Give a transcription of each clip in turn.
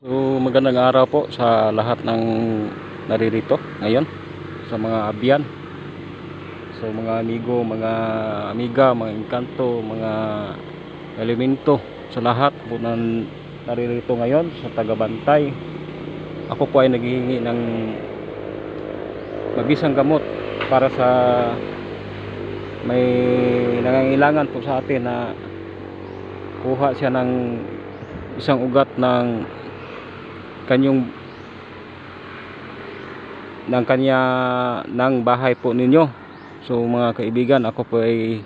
So magandang araw po sa lahat ng naririto ngayon sa mga abyan. So mga amigo, mga amiga, mga engkanto, mga elemento sa lahat po ng naririto ngayon sa tagabantay. Ako po ay naghihingi ng mabisang gamot para sa may nangangailangan po sa atin na kuha siya ng isang ugat ng kanyang ng kanya ng bahay po ninyo. So mga kaibigan, ako po ay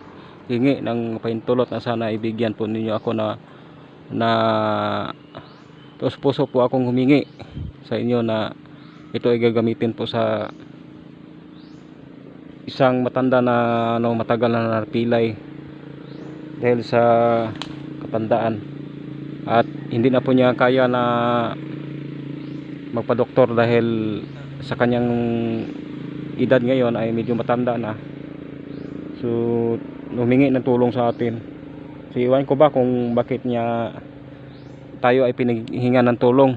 hingi ng paintulot na sana ibigyan po ninyo ako na na tos puso po akong humingi sa inyo na ito ay gagamitin po sa isang matanda na ano, matagal na napilay dahil sa katandaan at hindi na po niya kaya na magpa-doktor dahil sa kanyang edad ngayon ay medyo matanda na. So, humingi ng tulong sa atin. So, iwan ko ba kung bakit niya tayo ay pinaghinga ng tulong.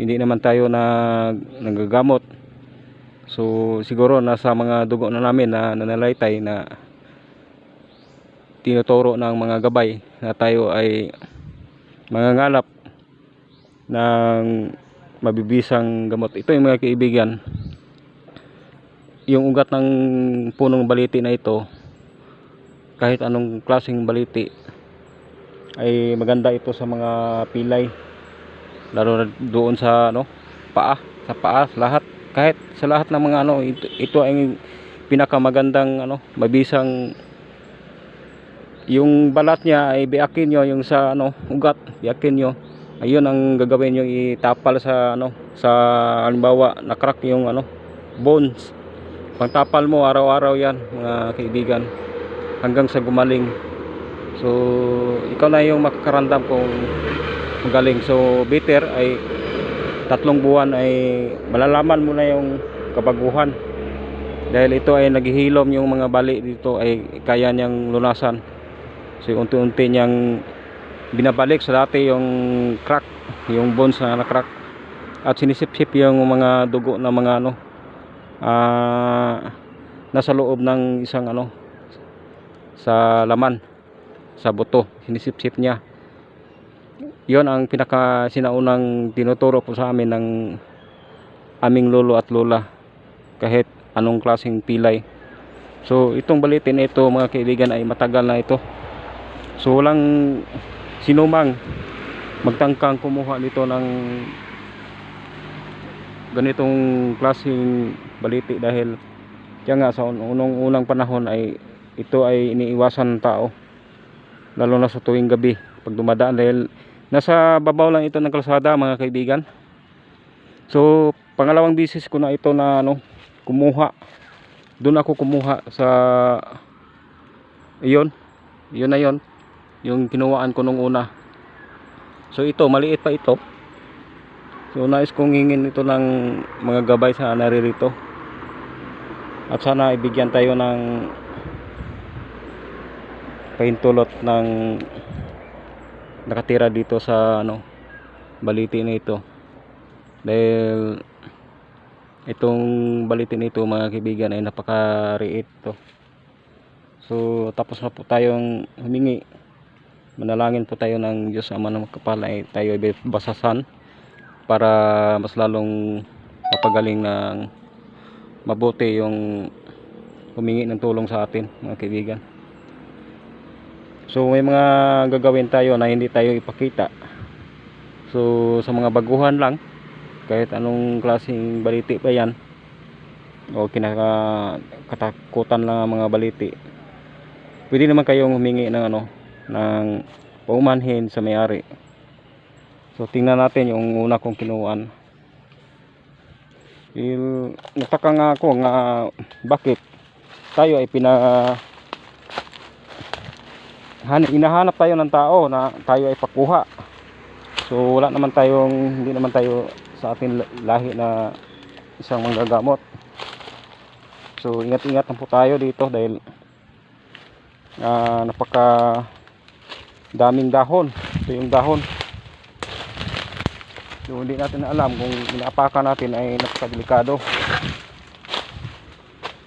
Hindi naman tayo na nagagamot. So, siguro nasa mga dugo na namin na nanalaitay na tinuturo ng mga gabay na tayo ay mangangalap ng mabibisang gamot. Ito yung mga kaibigan. Yung ugat ng punong baliti na ito, kahit anong klaseng baliti, ay maganda ito sa mga pilay. Lalo na doon sa ano, paa, sa paa, lahat. Kahit sa lahat ng mga ano, ito, ito ay pinakamagandang ano, mabisang yung balat niya ay biakin nyo yung sa ano, ugat, biakin nyo ayun ang gagawin yung itapal sa ano sa halimbawa na-crack yung ano bones. Pangtapal mo araw-araw yan mga kaibigan hanggang sa gumaling. So ikaw na yung makakaramdam kung magaling. So bitter ay tatlong buwan ay malalaman mo na yung kabaguhan. Dahil ito ay naghihilom yung mga bali dito ay kaya niyang lunasan. So unti-unti niyang binabalik sa dati yung crack yung bones na na-crack at sinisip-sip yung mga dugo na mga ano ah, nasa loob ng isang ano sa laman sa buto. Sinisip-sip niya. Yon ang pinaka sinaunang tinuturo po sa amin ng aming lolo at lola kahit anong klaseng pilay. So itong balitin ito mga kaibigan ay matagal na ito. So walang sinumang magtangkang kumuha nito ng ganitong klaseng baliti dahil kaya nga sa unang unang panahon ay ito ay iniiwasan ng tao lalo na sa tuwing gabi pag dumadaan dahil nasa babaw lang ito ng kalsada mga kaibigan. So pangalawang bisis ko na ito na ano kumuha. Doon ako kumuha sa iyon yun na yon yung kinuhaan ko nung una. So ito maliit pa ito. So nais kong hingin ito ng mga gabay sa naririto. At sana ibigyan tayo ng pahintulot ng nakatira dito sa ano baliti na ito dahil itong baliti nito mga kaibigan ay napakariit to. So tapos na po tayong humingi manalangin po tayo ng Diyos Ama ng Kapal ay tayo ay basasan para mas lalong mapagaling ng mabuti yung humingi ng tulong sa atin mga kaibigan. So may mga gagawin tayo na hindi tayo ipakita. So sa mga baguhan lang kahit anong klaseng baliti pa yan o kinakatakutan lang ang mga baliti pwede naman kayong humingi ng ano ng paumanhin sa may-ari. So tingnan natin yung una kong kinuan. Il nataka nga ako nga bakit tayo ay pina han, inahanap tayo ng tao na tayo ay pakuha. So wala naman tayong hindi naman tayo sa atin lahi na isang manggagamot. So ingat-ingat po tayo dito dahil ah, napaka daming dahon ito yung dahon So hindi natin alam kung inaapakan natin ay napakadelikado.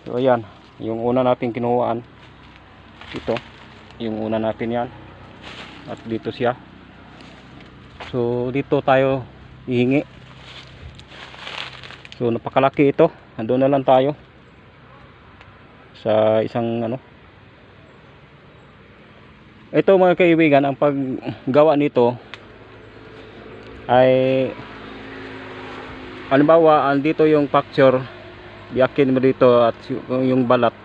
So ayan, yung una natin kinuhaan. Ito, yung una natin yan. At dito siya. So dito tayo hihingi. So napakalaki ito. Andun na lang tayo. Sa isang ano. Ito mga kaibigan, ang paggawa nito ay halimbawa andito yung picture biyakin mo dito at yung- balat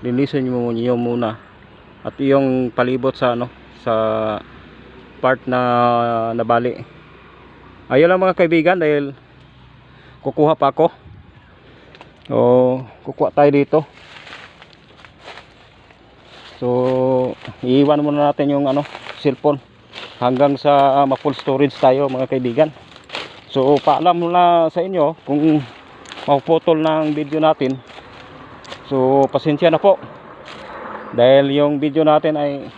linisin mo nyo muna. At yung palibot sa ano sa part na nabali. Ayun lang mga kaibigan dahil kukuha pa ako. O kukuha tayo dito. So iiwan muna natin yung ano cellphone. Hanggang sa uh, ma-full storage tayo mga kaibigan. So paalam muna sa inyo kung mapuputol ng video natin. So pasensya na po. Dahil yung video natin ay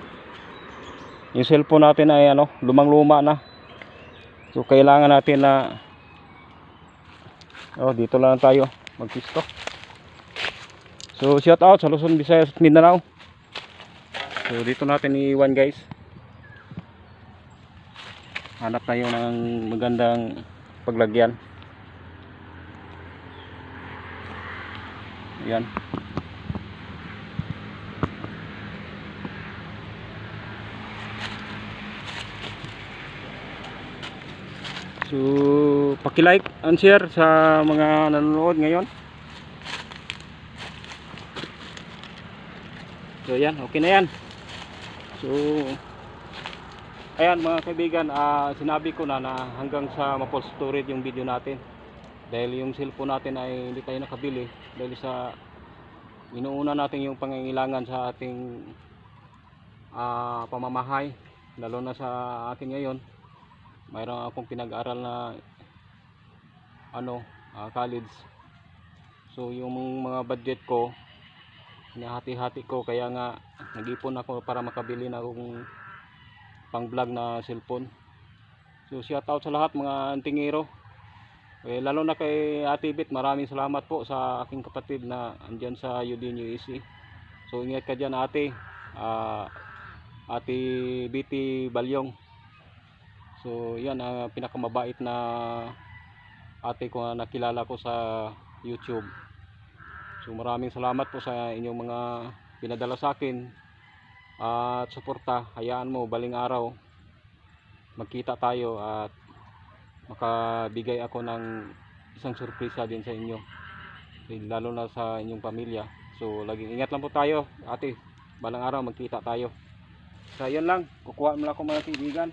yung cellphone natin ay ano lumang luma na. So kailangan natin na oh dito lang tayo. Magpisto. So shout out sa Luzon, Visayas at Mindanao so dito natin iiwan guys. Hanap tayo ng magandang paglagyan. Yan so paki-like and share sa mga nanonood ngayon. So yan okay na yan so Ayan mga kaibigan, ah, sinabi ko na na hanggang sa ma-full storage yung video natin. Dahil yung cellphone natin ay hindi tayo nakabili dahil sa inuuna natin yung pangangailangan sa ating ah, pamamahay lalo na sa atin ngayon. Mayroon akong pinag-aral na ano, ah, college. So yung mga budget ko hinahati-hati ko kaya nga nag-ipon ako para makabili na akong pang vlog na cellphone. So shout out sa lahat mga antingero. Eh, lalo na kay Ate Bit maraming salamat po sa aking kapatid na andyan sa Udin UAC so ingat ka dyan ate. Ah, Ate BT Balyong. So yan ang pinakamabait na ate ko na nakilala ko sa YouTube so maraming salamat po sa inyong mga pinadala sa akin at suporta. Hayaan mo baling araw magkita tayo at makabigay ako ng isang sorpresa din sa inyo. Eh, lalo na sa inyong pamilya. So laging ingat lang po tayo. Ate balang araw magkita tayo. So yun lang. Kukuha mo lang ako mga kaibigan